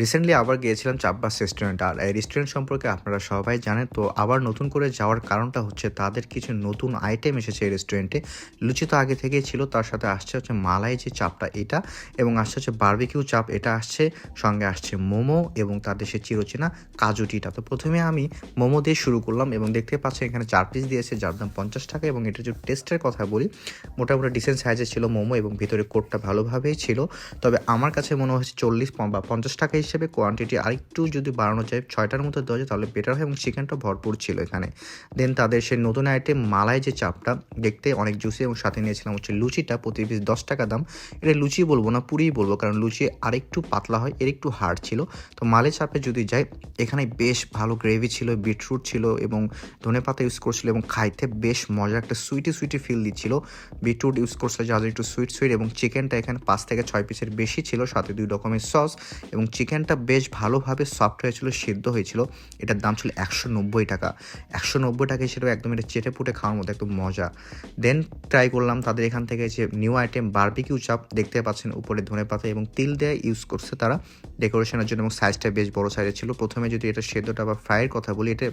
Recently আবার গিয়েছিলাম চাব্বাস restaurant আর এই রেস্টুরেন্ট সম্পর্কে আপনারা সবাই জানেন, তো আবার নতুন করে যাওয়ার কারণটা হচ্ছে তাদের কিছু নতুন আইটেম এসেছে এই রেস্টুরেন্টে লুচি তো আগে থেকেই ছিল, তার সাথে আসছে হচ্ছে মালাই যে চাপটা এটা, এবং আসছে হচ্ছে বারবিকিউ চাপ, এটা আসছে, সঙ্গে আসছে মোমো, এবং তার দেশে চিরচেনা কাজুটিটা তো প্রথমে আমি মোমো দিয়ে শুরু করলাম, এবং দেখতে পাচ্ছেন এখানে চার পিস দিয়েছে, যার দাম পঞ্চাশ টাকা, এবং এটা যে টেস্টের কথা বলি, মোটামুটি ডিসেন্ট সাইজে ছিল মোমো, এবং ভিতরে কোটটা ভালোভাবেই ছিল। তবে আমার কাছে মনে হচ্ছে চল্লিশ বা পঞ্চাশ টাকা হিসেবে কোয়ান্টিটি আরেকটু যদি বাড়ানো যায়, ছয়টার মতো দেওয়া যায়, তাহলে বেটার হয় এবং চিকেনটা ভরপুর ছিল এখানে। দেন তাদের সেই নতুন আইটেম মালাই যে চাপটা, দেখতে অনেক জুসি এবং সাথে নিয়েছিলাম হচ্ছে লুচিটা, প্রতি পিস দশ টাকা দাম। এটা লুচি বলব না, পুরিই বলব, কারণ লুচি আরেকটু পাতলা হয়, এর একটু হার্ড ছিল। তো মালে চাপে যদি যাই, এখানে বেশ ভালো গ্রেভি ছিল বিটরুট ছিল এবং ধনে পাতা ইউজ করছিল এবং খাইতে বেশ মজা একটা সুইটি সুইটি ফিল দিচ্ছিল। বিটরুট ইউজ করছিল যা একটু সুইট সুইট এবং চিকেনটা এখানে পাঁচ থেকে ছয় পিসের বেশি ছিল, সাথে দুই রকমের সস এবং চিকেনটা বেশ ভালোভাবে সফট হয়েছিল, সিদ্ধ হয়েছিল। এটার দাম ছিল একশো নব্বই টাকা। একশো নব্বই টাকা হিসেবে একদম এটা চেটে পুটে খাওয়ার মতো একদম মজা। দেন ট্রাই করলাম তাদের এখান থেকে যে নিউ আইটেম বারবিকিউ চাপ দেখতে পাচ্ছেন উপরে ধনে পাতা এবং তিল দেয়া ইউজ করছে তারা ডেকোরেশনের জন্য এবং সাইজটা বেশ বড় সাইজের ছিল। প্রথমে যদি এটা সেদ্ধটা বা ফ্রাইয়ের কথা বলি, এটা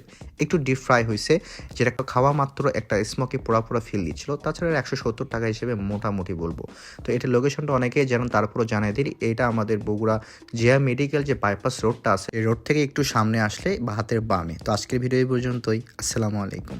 একটু ডিপ ফ্রাই হয়েছে, যেটা একটা খাওয়া মাত্র একটা স্মোকি পোড়া পোড়া ফিল দিচ্ছিল। তাছাড়া একশো সত্তর টাকা হিসেবে মোটামুটি বলব। তো এটা লোকেশনটা অনেকেই জানেন তারপরও জানাই দিই এটা আমাদের বগুড়া জিয়া মেডিকেল যে বাইপাস রোডটা আছে, এই রোড থেকে একটু সামনে আসলে বা হাতের বামে। তো আজকের ভিডিও এই পর্যন্তই। আসসালামু আলাইকুম।